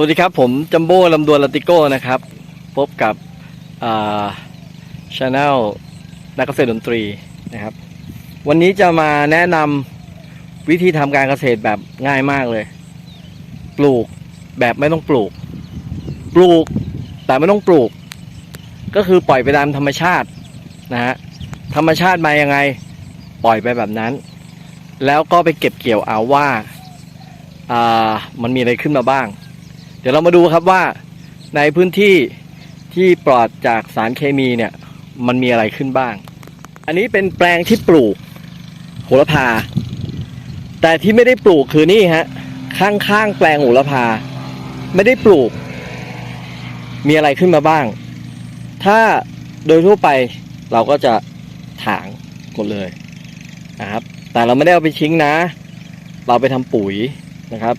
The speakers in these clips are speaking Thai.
สวัสดีครับ ผมจัมโบ้ลำดวนลาติโก้นะครับ พบกับช anel นักเกษตรดนตรีนะครับ วันนี้จะมาแนะนำวิธีทำการเกษตรแบบง่ายมากเลย ปลูกแบบไม่ต้องปลูก ปลูกแต่ไม่ต้องปลูก ก็คือปล่อยไปตามธรรมชาตินะฮะธรรมชาติมายังไงปล่อยไปแบบนั้น แล้วก็ไปเก็บเกี่ยวเอาว่าามันมีอะไรขึ้นมาบ้าง ดี๋ยวเรามาดูครับว่าในพื้นที่ที่ปลอดจากสารเคมีเนี่ย มันมีอะไรขึ้นบ้าง อันนี้เป็นแปลงที่ปลูกโหระพา แต่ที่ไม่ได้ปลูกคือนี่ฮะ ข้างๆแปลงโหระพา ไม่ได้ปลูก มีอะไรขึ้นมาบ้าง ถ้าโดยทั่วไปเราก็จะถางหมดเลยนะครับ แต่เราไม่ได้เอาไปทิ้งนะ เราไปทำปุ๋ยนะครับ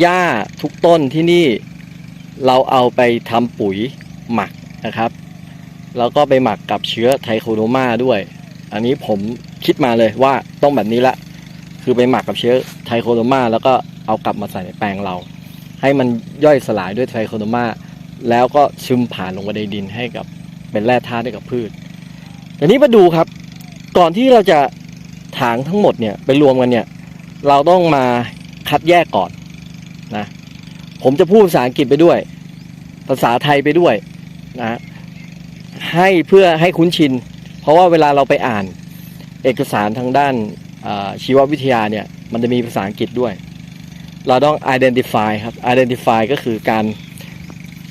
หญ้าทุกต้นที่นี่เราเอาไปทำปุ๋ยหมักนะครับ แล้วก็ไปหมักกับเชื้อไทโคโดมาด้วย อันนี้ผมคิดมาเลยว่าต้องแบบนี้ละ คือไปหมักกับเชื้อไทโคโดมาแล้วก็เอากลับมาใส่ในแปลงเรา ให้มันย่อยสลายด้วยไทโคโดมาแล้วก็ซึมผ่านลงไปในดินให้กับเป็นแร่ธาตุให้กับพืชทีนี้มาดูครับ ก่อนที่เราจะถางทั้งหมดเนี่ยไปรวมกันเนี่ย เราต้องมาคัดแยกก่อน ผมจะพูดภาษาอังกฤษไปด้วย ภาษาไทยไปด้วยนะให้เพื่อให้คุ้นชิน เพราะว่าเวลาเราไปอ่านเอกสารทางด้านชีววิทยาเนี่ยมันจะมีภาษาอังกฤษด้วย เราต้อง identify ครับ identify ก็คือการ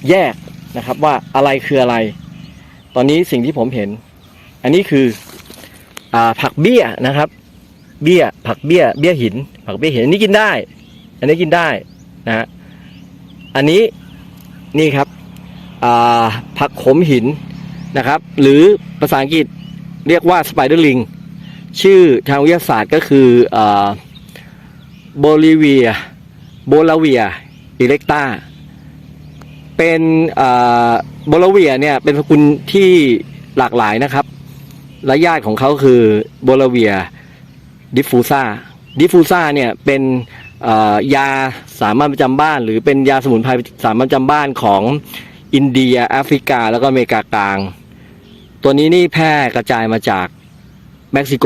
แยกนะครับว่าอะไรคืออะไร ตอนนี้สิ่งที่ผมเห็น อันนี้คืออผักเบี้ยนะครับ เบี้ยผักเบี้ย เบี้ยหิน ผักเบี้ยหินอันนี้กินได้ อันนี้กินได้นะฮะ อันนี้นี่ครับผักขมหินนะครับ หรือภาษาอังกฤษเรียกว่าสไปเดอร์ลิงชื่อทางวิทยาศาสตร์ก็คือโบลิเวียโบลาเวียอิเล็กตาเป็นโบลาเวียเนี่ยเป็นสกุลที่หลากหลายนะครับและญาติของเขาคือโบลาเวียดิฟูซาดิฟูซาเนี่ยเป็น ยาสามัญประจำบ้าน หรือเป็นยาสมุนไพรสามัญประจำบ้านของอินเดียแอฟริกา แล้วก็อเมริกากลาง ตัวนี้นี่แพร่กระจายมาจากเม็กซิโก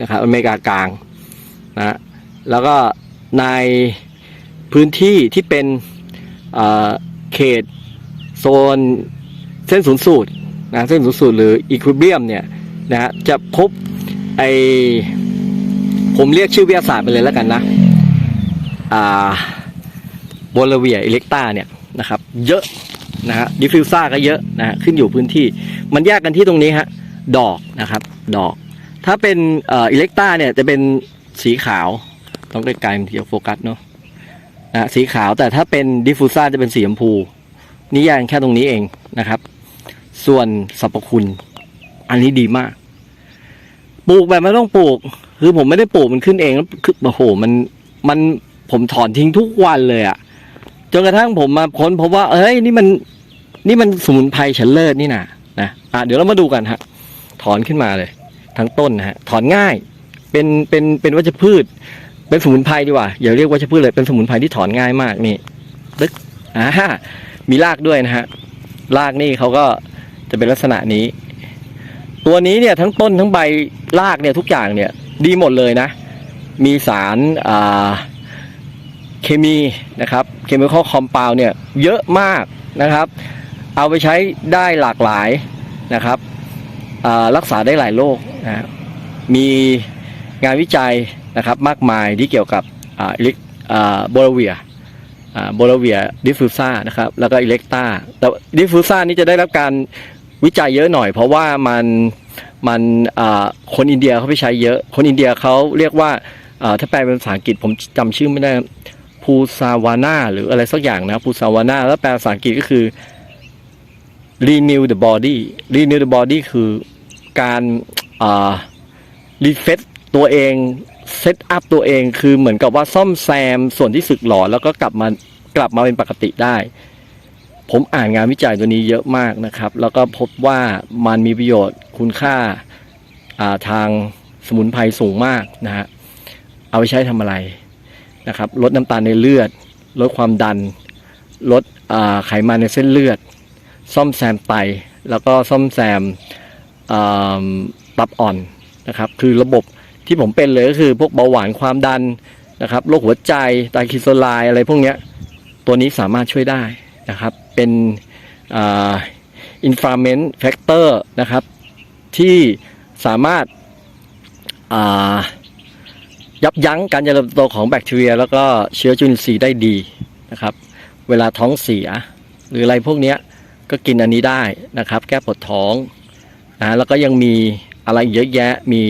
นะครับอเมริกากลางนะแล้วก็ในพื้นที่ที่เป็นเขตโซนเส้นศูนย์สูตรนะเส้นศูนย์สูตรหรืออีควิเบียมเนี่ยนะจะพบไอผมเรียกชื่อวิทยาศาสตร์ไปเลยแล้วกันนะ บลเวียอิเล็กตาเนี่ยนะครับเยอะนะฮะดิฟิวซ่าก็เยอะนะฮะขึ้นอยู่พื้นที่ มันแยกกันที่ตรงนี้ฮะดอกนะครับดอก ถ้าเป็นอ,อิเล็กตาเนี่ยจะเป็นสีขาวต้องไกลๆมันจะโฟกัสเนาะนะสีขาวแต่ถ้าเป็นดิฟูซ่าจะเป็นสีชมพูนี่แยกแค่ตรงนี้เองนะครับ ส่วนสรรพคุณ อันนี้ดีมาก ปลูกแบบไม่ต้องปลูก คือผมไม่ได้ปลูกมันขึ้นเองแล้วคือโอ้โหมันมัน ผมถอนทิ้งทุกวันเลยอะจนกระทั่งผมมาค้นพบว่า เอ้ยนี่มันนี่มันสมุนไพรฉันเลิศนี่นะนะอะเดี๋ยวเรามาดูกันฮะถอนขึ้นมาเลย ทั้งต้นนะฮะถอนง่าย เป็นเป็นเป็นวัชพืช เป็นสมุนไพรดีกว่าอย่าเรียกวัชพืชเลยเป็นสมุนไพรที่ถอนง่ายมากนี่ตึ๊กอ่ามีรากด้วยนะฮะรากนี่เขาก็จะเป็นลักษณะนี้ ตัวนี้เนี่ยทั้งต้นทั้งใบรากเนี่ยทุกอย่างเนี่ย ดีหมดเลยนะ มีสารอ่า เคมีนะครับเคมีข้อคอม u n d เนี่ยเยอะมากนะครับ เอาไปใช้ได้หลากหลายนะครับรักษาได้หลายโรคนะมีงานวิจัยนะครับมากมายที่เกี่ยวกับอิเล็กโบลเวียโบลเวียดิฟฟูซ่านะครับแล้วก็อิเล็กตาแต่ดิฟฟูซ่านี่จะได้รับการวิจัยเยอะหน่อย เพราะว่ามันมันคนอินเดียเขาไปใช้เยอะ คนอินเดียเขาเรียกว่าอ่าถ้าแปลเป็นภาษาอังกฤษผมจำชื่อไม่ได้ พูซาวาน่าหรืออะไรสักอย่างนะพูซาวาน่าแล้วแปลภาษาอังกฤษก็คือ renew the body renew the body คือการอ่า refresh ตัวเองเซตอัพตัวเองคือเหมือนกับว่าซ่อมแซมส่วนที่สึกหรอแล้วก็กลับมากลับมาเป็นปกติได้ ผมอ่านงานวิจัยตัวนี้เยอะมากนะครับ แล้วก็พบว่ามันมีประโยชน์คุณค่าอ่าทางสมุนไพรสูงมากนะฮะเอาไปใช้ทำอะไร นะครับลดน้ำตาลในเลือด ลดความดัน ลดไขมันในเส้นเลือด ซ่อมแซมไต แล้วก็ซ่อมแซมตับอ่อนนะครับคือระบบที่ผมเป็นเลยก็คือพวกเบาหวานความดันนะครับโรคหัวใจไตคลิโซไลอะไรพวกเนี้ยตัวนี้สามารถช่วยได้นะครับเป็นอ่า inflammation factor นะครับที่สามารถ ยับยั้งการเจริญเติบโตของแบคทีเรีย แล้วก็เชื้อจุลินทรีย์ได้ดีนะครับ เวลาท้องเสีย หรืออะไรพวกนี้ก็กินอันนี้ได้นะครับ แก้ปวดท้องนะแล้วก็ยังมีอะไรเยอะแยะมี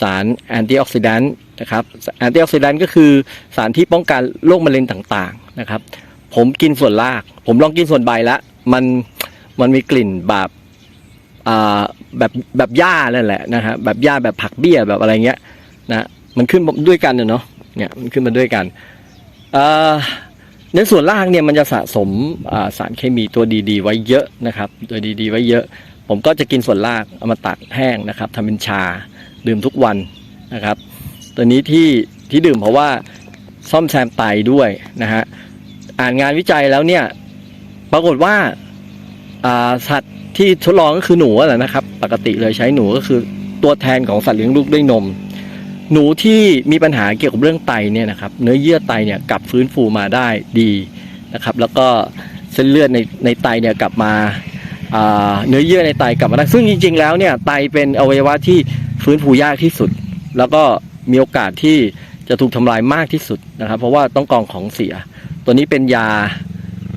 สารแอนตี้ออกซิแดนต์นะครับแอนตี้ออกซิแดนต์ก็คือสารที่ป้องกันโรคมะเร็งต่างๆนะครับ ผมกินส่วนราก ผมลองกินส่วนใบแล้วมันมันมีกลิ่นแบบแบบแบบหญ้านั่นแหละนะฮะแบบหญ้าแบบผักเบี้ยแบบอะไรเงี้ยนะ มันขึ้นมาด้วยกันเนาะเนี่ยมันขึ้นมาด้วยกันในส่วนล่างเนี่ยมันจะสะสมสารเคมีตัวดีๆ ไว้เยอะนะครับ ตัวดีๆ ไว้เยอะ ผมก็จะกินส่วนล่างเอามาตักแห้งนะครับทำเป็นชาดื่มทุกวันนะครับ ตัวนี้ที่ที่ดื่มเพราะว่าซ่อมแซมไตด้วยนะฮะอ่านงานวิจัยแล้วเนี่ยปรากฏว่าอ่าสัตว์ที่ทดลองก็คือหนูแหละนะครับ ปกติเลยใช้หนูก็คือตัวแทนของสัตว์เลี้ยงลูกด้วยนม หนูที่มีปัญหาเกี่ยวกับเรื่องไตเนี่ยนะครับ เนื้อเยื่อไตเนี่ยกลับฟื้นฟูมาได้ดีนะครับ แล้วก็เส้นเลือดในในไตเนี่ยกลับมาเนื้อเยื่อในไตกลับมาได้ซึ่งจริง ๆ แล้วเนี่ยไตเป็นอวัยวะที่ฟื้นฟูยากที่สุด แล้วก็มีโอกาสที่จะถูกทำลายมากที่สุดนะครับ เพราะว่าต้องกรองของเสีย ตัวนี้เป็นยา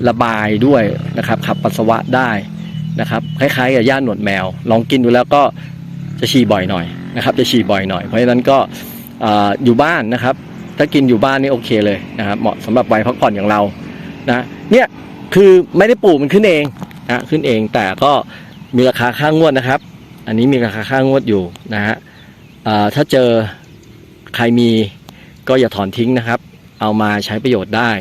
ระบายด้วยนะครับ ขับปัสสาวะได้นะครับ คล้ายๆกับย่าหนวดแมว ลองกินดูแล้วก็จะฉี่บ่อยหน่อย นะครับจะฉี่บ่อยหน่อย เพราะฉะนั้นก็อ่าอยู่บ้านนะครับ ถ้ากินอยู่บ้านนี่โอเคเลยนะครับเหมาะสำหรับวัยพักผ่อนอย่างเรานะเนี่ยคือไม่ได้ปลูกมันขึ้นเองนะขึ้นเองแต่ก็มีราคาค่างวดนะครับ อันนี้มีราคาค่างวดอยู่นะฮะถ้าเจอใครมีก็อย่าถอนทิ้งนะครับ เอามาใช้ประโยชน์ได้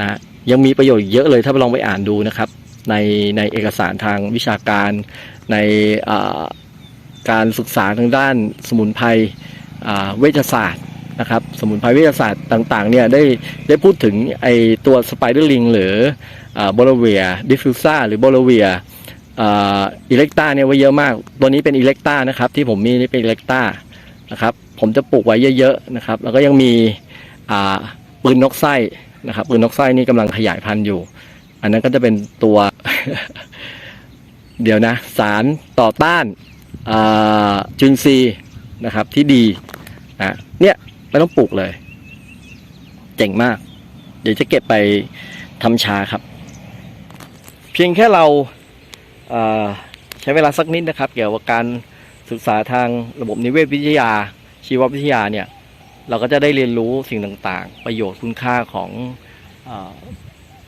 นะยังมีประโยชน์เยอะเลยถ้าไปลองไปอ่านดูนะครับ ในในเอกสารทางวิชาการในอ่า การศึกษาทางด้านสมุนไพรเวชศาสตร์นะครับสมุนไพรเวชศาสตร์ต่างๆเนี่ยได้ได้พูดถึงไอตัวสไปเดอร์ลิงหรือโบลเวียดิฟฟิวซ่าหรือโบลเวียอิเล็กตาเนี่ยไว้เยอะมาก ตัวนี้เป็นอิเล็กตานะครับที่ผมมีนี่เป็นอิเล็กตานะครับผมจะปลูกไว้เยอะๆนะครับแล้วก็ยังมีปืนนกไส้นะครับปืนนกไส้นี่กำลังขยายพันธุ์อยู่ อันนั้นก็จะเป็นตัว เดี๋ยวนะ สารต่อต้าน จุลินทรีย์นะครับที่ดีนะเนี่ยไม่ต้องปลูกเลย เจ๋งมาก เดี๋ยวจะเก็บไปทำชาครับ เพียงแค่เราเอ่อใช้เวลาสักนิดนะครับ เกี่ยวกับการศึกษาทางระบบนิเวศวิทยา ชีววิทยาเนี่ยเราก็จะได้เรียนรู้สิ่งต่างๆ ประโยชน์คุณค่าของอ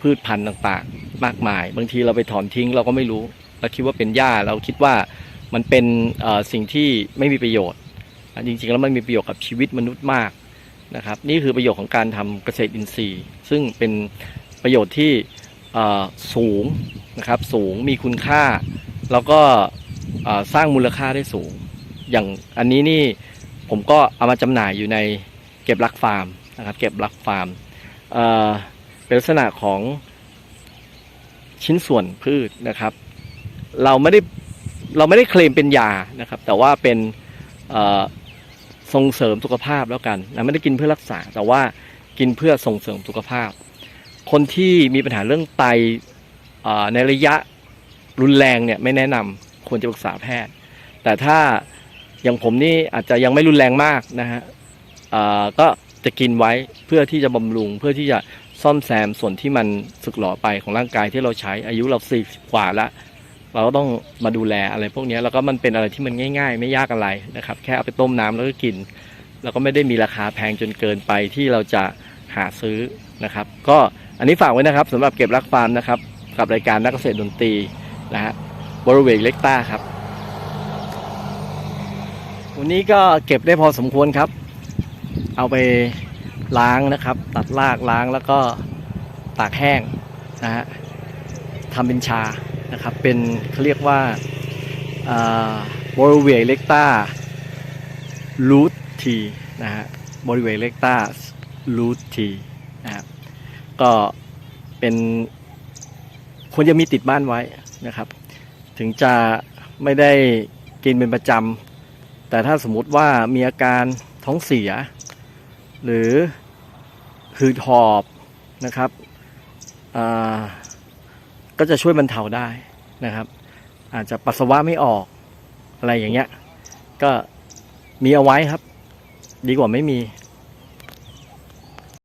พืชพันธุ์ต่างๆ มากมาย บางทีเราไปถอนทิ้งเราก็ไม่รู้ เราคิดว่าเป็นหญ้าเราคิดว่า มันเป็นสิ่งที่ไม่มีประโยชน์ จริงๆแล้วมันมีประโยชน์กับชีวิตมนุษย์มากนะครับนี่คือประโยชน์ของการทำเกษตรอินทรีย์ ซึ่งเป็นประโยชน์ที่สูงนะครับสูงมีคุณค่า แล้วก็สร้างมูลค่าได้สูง อย่างอันนี้นี่ผมก็เอามาจำหน่ายอยู่ในเก็บรักฟาร์มนะครับเก็บรักฟาร์มเป็นลักษณะของชิ้นส่วนพืชนะครับ เราไม่ได้ เราไม่ได้เคลมเป็นยานะครับ แต่ว่าเป็นส่งเสริมสุขภาพแล้วกันนะไม่ได้กินเพื่อรักษา แต่ว่ากินเพื่อส่งเสริมสุขภาพ คนที่มีปัญหาเรื่องไตในระยะรุนแรงเนี่ยไม่แนะนำควรจะปรึกษาแพทย์ แต่ถ้าอย่างผมนี่อาจจะยังไม่รุนแรงมากนะฮะก็จะกินไว้เพื่อที่จะบำรุง เพื่อที่จะซ่อมแซมส่วนที่มันสึกหรอไปของร่างกายที่เราใช้อายุเราสี่สิบกว่าแล้ว เราก็ต้องมาดูแลอะไรพวกนี้แล้วก็มันเป็นอะไรที่มันง่าย ๆ ไม่ยากอะไรนะครับ แค่เอาไปต้มน้ำแล้วก็กิน แล้วก็ไม่ได้มีราคาแพงจนเกินไปที่เราจะหาซื้อนะครับ ก็อันนี้ฝากไว้นะครับสำหรับเก็บรักฟาร์มนะครับ กับรายการนักเกษตรดนตรีนะฮะบริเวณเล็กต้าครับ วันนี้ก็เก็บได้พอสมควรครับ เอาไปล้างนะครับ ตัดรากล้างแล้วก็ตากแห้งนะฮะทำเป็นชา นะครับ เป็นเขาเรียกว่าบริเวณเล็กต้ารูททีนะฮะบริเวณเล็กต้ารูททีนะครับก็เป็นควรจะมีติดบ้านไว้นะครับ ถึงจะไม่ได้กินเป็นประจำแต่ถ้าสมมุติว่ามีอาการท้องเสีย หรือหืดหอบนะครับอ่า ก็จะช่วยบรรเทาได้นะครับ อาจจะปัสสาวะไม่ออกอะไรอย่างเงี้ย ก็มีเอาไว้ครับ ดีกว่าไม่มี